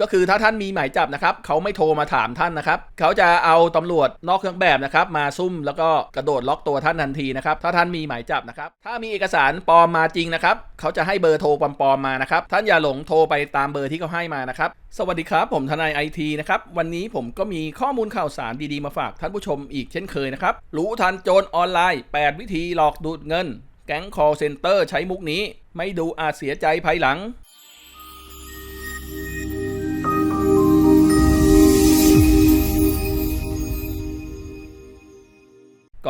ก็คือถ้าท่านมีหมายจับนะครับเขาไม่โทรมาถามท่านนะครับเขาจะเอาตำรวจนอกเครื่องแบบนะครับมาซุ่มแล้วก็กระโดดล็อกตัวท่านทันทีนะครับถ้าท่านมีหมายจับนะครับถ้ามีเอกสารปลอมมาจริงนะครับเขาจะให้เบอร์โทรปลอมๆมานะครับท่านอย่าหลงโทรไปตามเบอร์ที่เขาให้มานะครับสวัสดีครับ ผมทนายไอทีนะครับวันนี้ผมก็มีข้อมูลข่าวสารดีๆมาฝากท่านผู้ชมอีกเช่นเคยนะครับรู้ทันโจรออนไลน์ 8 วิธีหลอกดูดเงิน แก๊ง call center ใช้มุกนี้ ไม่ดูอาจเสียใจภายหลัง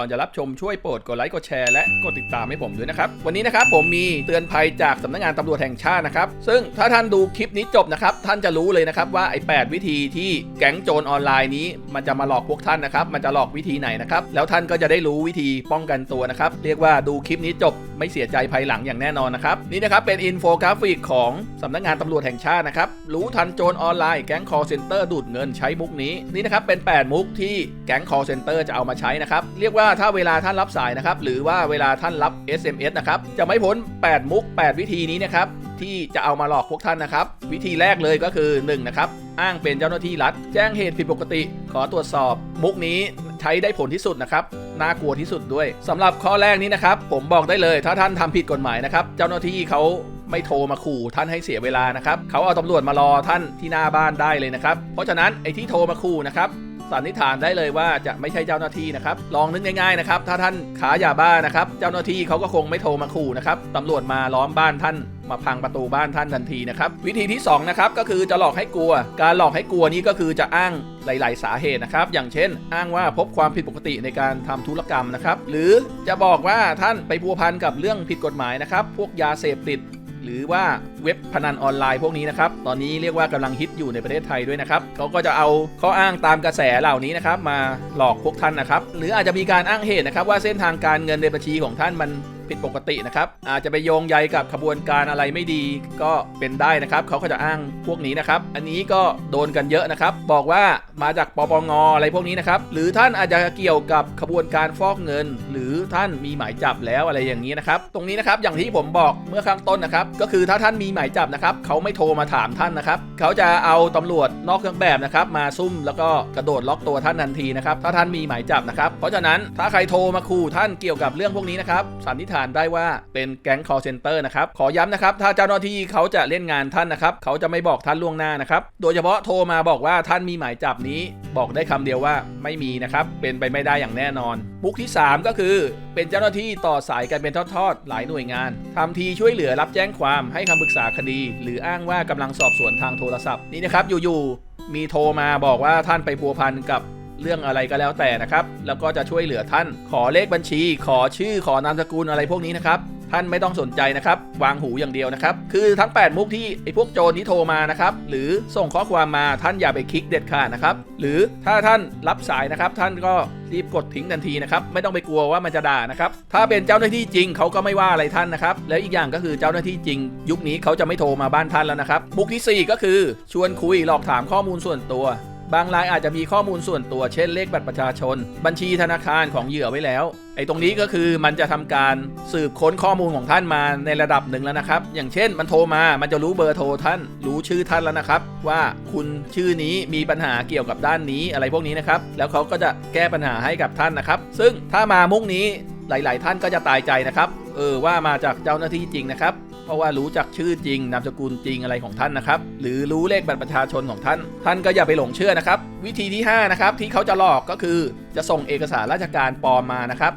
ก่อนจะรับชมช่วยโปรดกดไลค์กดแชร์และกดติดตามให้ผมด้วยนะครับ วันนี้นะครับผมมีเตือนภัยจากสำนักงานตำรวจแห่งชาตินะครับ ซึ่งถ้าท่านดูคลิปนี้จบนะครับ ท่านจะรู้เลยนะครับว่าไอ้8วิธีที่แก๊งโจรออนไลน์นี้ มันจะมาหลอกพวกท่านนะครับ มันจะหลอกวิธีไหนนะครับ แล้วท่านก็จะได้รู้วิธีป้องกันตัวนะครับ เรียกว่าดูคลิปนี้จบไม่เสียใจภายหลังอย่างแน่นอนนะครับ นี่นะครับเป็นอินโฟกราฟิกของสำนักงานตำรวจแห่งชาตินะครับ รู้ทันโจรออนไลน์แก๊ง call center ดูดเงินใช้มุกนี้ นี่นะครับเป็น 8 มุกที่แก๊ง call center จะเอามาใช้นะครับ เรียกว่าถ้าเวลาท่านรับสายนะครับ หรือว่าเวลาท่านรับ SMS นะครับ จะไม่พ้น 8 มุก 8 วิธีนี้นะครับ ที่จะเอามาหลอกพวกท่านนะครับ วิธีแรกเลยก็คือ 1 นะครับ อ้างเป็นเจ้าหน้าที่รัฐ แจ้งเหตุผิดปกติ ขอตรวจสอบ มุกนี้ใช้ได้ผลที่สุดนะครับน่ากลัวที่สุดด้วยสำหรับข้อแรกนี้นะครับ ผมบอกได้เลย ถ้าท่านทำผิดกฎหมายนะครับ เจ้าหน้าที่เขาไม่โทรมาขู่ท่านให้เสียเวลานะครับเขาเอาตำรวจมารอท่านที่หน้าบ้านได้เลยนะครับ เพราะฉะนั้นไอ้ที่โทรมาขู่นะครับ สันนิษฐานได้เลยว่าจะไม่ใช่เจ้าหน้าที่นะครับ ลองนึกง่ายๆนะครับถ้าท่านขายาบ้านะครับ เจ้าหน้าที่เขาก็คงไม่โทรมาขู่นะครับตำรวจมาล้อมบ้านท่านมาพังประตูบ้านท่านทันทีนะครับวิธีที่2นะครับก็คือจะหลอกให้กลัว การหลอกให้กลัวนี้ก็คือจะอ้างหลาย ๆ สาเหตุนะครับ อย่างเช่น อ้างว่าพบความผิดปกติในการทำธุรกรรมนะครับ หรือจะบอกว่าท่านไปพัวพันกับเรื่องผิดกฎหมายนะครับ พวกยาเสพติด หรือว่าเว็บพนันออนไลน์พวกนี้นะครับ ตอนนี้เรียกว่ากำลังฮิตอยู่ในประเทศไทยด้วยนะครับเขาก็จะเอาข้ออ้างตามกระแสเหล่านี้นะครับมาหลอกพวกท่านนะครับ หรืออาจจะมีการอ้างเหตุนะครับว่าเส้นทางการเงินในบัญชีของท่านมัน ผิดปกตินะครับ อาจจะไปโยงใยกับขบวนการอะไรไม่ดีก็เป็นได้นะครับ เขาก็จะอ้างพวกนี้นะครับ อันนี้ก็โดนกันเยอะนะครับ บอกว่ามาจากปปงอะไรพวกนี้นะครับ หรือท่านอาจจะเกี่ยวกับขบวนการฟอกเงิน หรือท่านมีหมายจับแล้วอะไรอย่างนี้นะครับ ตรงนี้นะครับอย่างที่ผมบอกเมื่อข้งต้นนะครับ ก็คือถ้าท่านมีหมายจับนะครับ เขาไม่โทรมาถามท่านนะครับ เขาจะเอาตำรวจนอกเครื่องแบบนะครับ มาซุ่มแล้วก็กระโดดล็อกตัวท่านทันทีนะครับ ถ้าท่านมีหมายจับนะครับ เพราะฉะนั้นถ้าใครโทรมาขู่ท่านเกี่ยวกับเรื่องพวกนี้นะครับสันนิษฐานได้ว่าเป็นแก๊ง call center นะครับ ขอย้ำนะครับ ถ้าเจ้าหน้าที่เขาจะเล่นงานท่านนะครับ เขาจะไม่บอกท่านล่วงหน้านะครับ โดยเฉพาะโทรมาบอกว่าท่านมีหมายจับนี้ บอกได้คำเดียวว่าไม่มีนะครับ เป็นไปไม่ได้อย่างแน่นอน มุกที่ 3 ก็คือ เป็นเจ้าหน้าที่ต่อสายกันเป็นทอดๆ หลายหน่วยงานทำทีช่วยเหลือรับแจ้งความให้คำปรึกษาคดี หรืออ้างว่ากำลังสอบสวนทางโทรศัพท์นี่นะครับอยู่ๆมีโทรมาบอกว่าท่านไปพัวพันกับ เรื่องอะไรก็แล้วแต่นะครับ แล้วก็จะช่วยเหลือท่าน ขอเลขบัญชี ขอชื่อขอนามสกุลอะไรพวกนี้นะครับท่านไม่ต้องสนใจนะครับ วางหูอย่างเดียวนะครับ คือทั้ง 8 มุกที่ไอ้พวกโจรที่โทรมานะครับ หรือส่งข้อความมาท่านอย่าไปคลิกเด็ดขาดนะครับ หรือถ้าท่านรับสายนะครับ ท่านก็รีบกดทิ้งทันทีนะครับ ไม่ต้องไปกลัวว่ามันจะด่านะครับ ถ้าเป็นเจ้าหน้าที่จริงเขาก็ไม่ว่าอะไรท่านนะครับ แล้วอีกอย่างก็คือเจ้าหน้าที่จริง ยุคนี้เขาจะไม่โทรมาบ้านท่านแล้วนะครับ มุกทีสี่4 ก็คือ ชวนคุยหลอกถามข้อมูลส่วนตัว บางรายอาจจะมีข้อมูลส่วนตัวเช่นเลขบัตรประชาชน บัญชีธนาคารของเหยื่อไว้แล้ว ไอ้ตรงนี้ก็คือมันจะทำการสืบค้นข้อมูลของท่านมาในระดับหนึ่งแล้วนะครับ อย่างเช่นมันโทรมามันจะรู้เบอร์โทรท่าน รู้ชื่อท่านแล้วนะครับ ว่าคุณชื่อนี้มีปัญหาเกี่ยวกับด้านนี้อะไรพวกนี้นะครับ แล้วเขาก็จะแก้ปัญหาให้กับท่านนะครับ ซึ่งถ้ามามุกนี้หลาย ๆ ท่านก็จะตายใจนะครับ เออว่ามาจากเจ้าหน้าที่จริงนะครับ ราะว่ารู้จักชื่อจริงนามสกุลจริงอะไรของท่านนะครับ หรือรู้เลขบัตรประชาชนของท่าน ท่านก็อย่าไปหลงเชื่อนะครับ วิธีที่5นะครับที่เขาจะหลอกก็คือจะส่งเอกสารราชการปลอมมานะครับ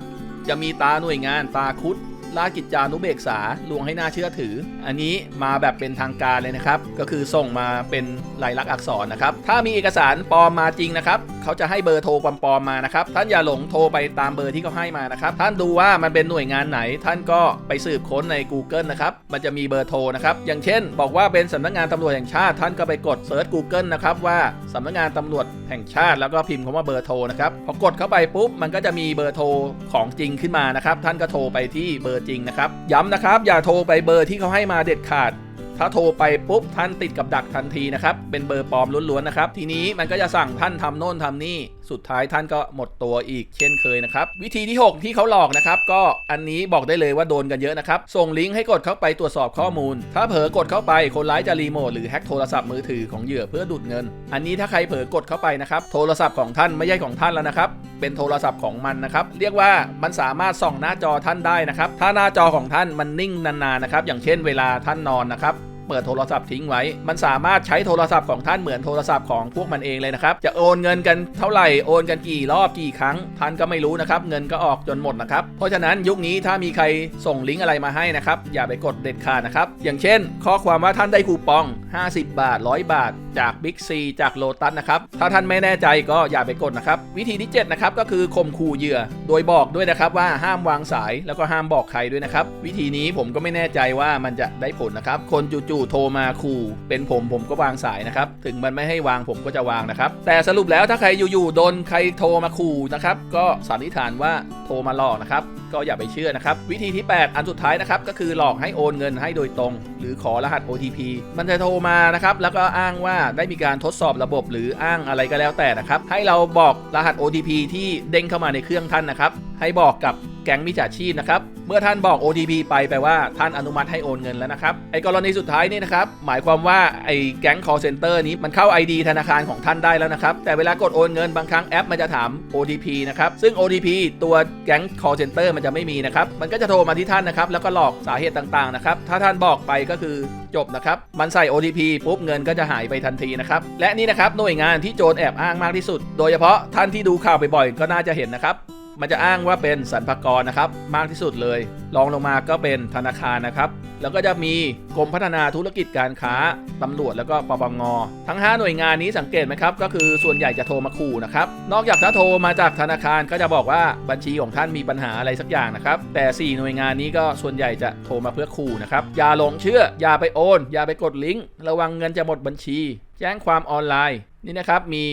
จะมีตาหน่วยงานตาคุด ราชกิจจานุเบกษาลวงให้น่าเชื่อถือ อันนี้มาแบบเป็นทางการเลยนะครับ ก็คือส่งมาเป็นลายลักษณ์อักษรนะครับ ถ้ามีเอกสารปลอมมาจริงนะครับ เขาจะให้เบอร์โทรปลอมๆมานะครับ ท่านอย่าหลงโทรไปตามเบอร์ที่เขาให้มานะครับ ท่านดูว่ามันเป็นหน่วยงานไหน ท่านก็ไปสืบค้นใน Google นะครับ มันจะมีเบอร์โทรนะครับ อย่างเช่น บอกว่าเป็นสำนักงานตำรวจแห่งชาติ ท่านก็ไปกดเซิร์ช Google นะครับว่าสำนักงานตำรวจแห่งชาติ แล้วก็พิมพ์คำว่าเบอร์โทรนะครับ พอกดเข้าไปปุ๊บ มันก็จะมีเบอร์โทรของจริงขึ้นมานะครับ ท่านก็โทรไปที่เบอร์จริงนะครับ ย้ำนะครับ อย่าโทรไปเบอร์ที่เขาให้มาเด็ดขาด ถ้าโทรไปปุ๊บท่านติดกับดักทันทีนะครับ เป็นเบอร์ปลอมล้วนๆนะครับ ทีนี้มันก็จะสั่งท่านทำโน่นทำนี่สุดท้ายท่านก็หมดตัวอีกเช่นเคยนะครับ วิธีที่ 6 ที่เขาหลอกนะครับ ก็อันนี้บอกได้เลยว่าโดนกันเยอะนะครับ ส่งลิงก์ให้กดเข้าไปตรวจสอบข้อมูล ถ้าเผลอกดเข้าไปคนร้ายจะรีโมทหรือแฮ็กโทรศัพท์มือถือของเหยื่อเพื่อดูดเงิน อันนี้ถ้าใครเผลอกดเข้าไปนะครับ โทรศัพท์ของท่านไม่ใช่ของท่านแล้วนะครับ เป็นโทรศัพท์ของมันนะครับ เรียกว่ามันสามารถส่องหน้าจอท่านได้นะครับ ถ้าหน้าจอของท่านมันนิ่งนานๆนะครับ อย่างเช่น เวลาท่านนอนนะครับ เปิดโทรศัพท์ทิ้งไว้ มันสามารถใช้โทรศัพท์ของท่านเหมือนโทรศัพท์ของพวกมันเองเลยนะครับ จะโอนเงินกันเท่าไหร่โอนกันกี่รอบกี่ครั้ง ท่านก็ไม่รู้นะครับ เงินก็ออกจนหมดนะครับ เพราะฉะนั้นยุคนี้ถ้ามีใครส่งลิงก์อะไรมาให้นะครับ อย่าไปกดเด็ดขาดนะครับ อย่างเช่น ข้อความว่าท่านได้คูปอง 50 บาท 100 บาท จากบิ๊กซีจากโลตัสนะครับ ถ้าท่านไม่แน่ใจก็อย่าไปกดนะครับ วิธีที่ 7 นะครับ ก็คือข่มขู่เหยื่อ โดยบอกด้วยนะครับว่าห้ามวางสายแล้วก็ห้ามบอกใครด้วยนะครับ วิธีนี้ผมก็ไม่แน่ใจว่ามันจะได้ผลนะครับ คนจู่ๆโทรมาขู่ เป็นผมผมก็วางสายนะครับ ถึงมันไม่ให้วางผมก็จะวางนะครับ แต่สรุปแล้วถ้าใครอยู่ๆโดนใครโทรมาขู่นะครับ ก็สันนิษฐานว่าโทรมาหลอกนะครับ ก็อย่าไปเชื่อนะครับ วิธีที่ 8 อันสุดท้ายนะครับ ก็คือหลอกให้โอนเงินให้โดยตรง หรือขอรหัส OTP มันจะโทรมานะครับ แล้วก็อ้างว่าได้มีการทดสอบระบบหรืออ้างอะไรก็แล้วแต่นะครับ ให้เราบอกรหัส OTP ที่เด้งเข้ามาในเครื่องท่านนะครับ ให้บอกกับแก๊งมิจฉาชีพนะครับ เมื่อท่านบอก OTP ไปแปลว่าท่านอนุมัติให้โอนเงินแล้วนะครับ ไอ้กรณีสุดท้ายนี่นะครับ หมายความว่าไอ้แก๊ง call center นี้มันเข้า ID ธนาคารของท่านได้แล้วนะครับ แต่เวลากดโอนเงินบางครั้งแอปมันจะถาม OTP นะครับ ซึ่ง OTP ตัวแก๊ง call center มันจะไม่มีนะครับ มันก็จะโทรมาที่ท่านนะครับ แล้วก็หลอกสาเหตุต่างๆนะครับ ถ้าท่านบอกไปก็คือจบนะครับ มันใส่ OTP ปุ๊บเงินก็จะหายไปทันทีนะครับ และนี่นะครับหน่วยงานที่โจรแอบอ้างมากที่สุด โดยเฉพาะท่านที่ดูข่าวบ่อยๆก็น่าจะเห็นนะครับ มันจะอ้างว่าเป็นสรรพากรนะครับ มากที่สุดเลยรองลงมาก็เป็นธนาคารนะครับ แล้วก็จะมีกรมพัฒนาธุรกิจการค้าตำรวจแล้วก็ปปงทั้ง 5 หน่วยงานนี้สังเกตไหมครับ ก็คือส่วนใหญ่จะโทรมาขู่นะครับ นอกจากถ้าโทรมาจากธนาคารก็จะบอกว่าบัญชีของท่านมีปัญหาอะไรสักอย่างนะครับ แต่ 4 หน่วยงานนี้ก็ส่วนใหญ่จะโทรมาเพื่อขู่นะครับอย่าหลงเชื่ออย่าไปโอน อย่าไปกดลิงก์ระวังเงินจะหมดบัญชี แจ้งความออนไลน์นี่นะครับมี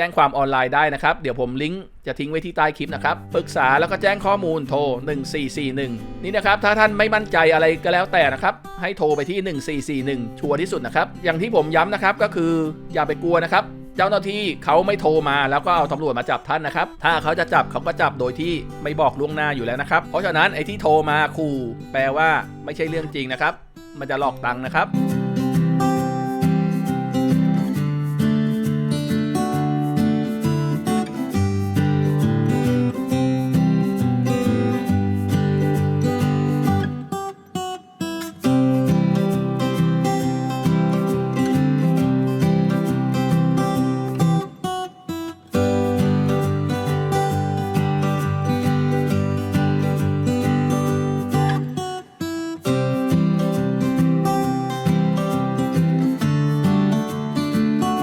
จ้งความออนไลน์ได้นะครับ เดี๋ยวผมลิงก์จะทิ้งไว้ที่ใต้คลิปนะครับ ปรึกษาแล้วก็แจ้งข้อมูลโทร 1441 นี่นะครับ ถ้าท่านไม่มั่นใจอะไรก็แล้วแต่นะครับ ให้โทรไปที่ 1441 ชัวร์ที่สุดนะครับ อย่างที่ผมย้ำนะครับก็คืออย่าไปกลัวนะครับเจ้าหน้าที่เขาไม่โทรมาแล้วก็เอาตำรวจมาจับท่านนะครับ ถ้าเขาจะจับเขาก็จับโดยที่ไม่บอกล่วงหน้าอยู่แล้วนะครับ เพราะฉะนั้นไอ้ที่โทรมาขู่แปลว่าไม่ใช่เรื่องจริงนะครับ มันจะหลอกตังค์นะครับ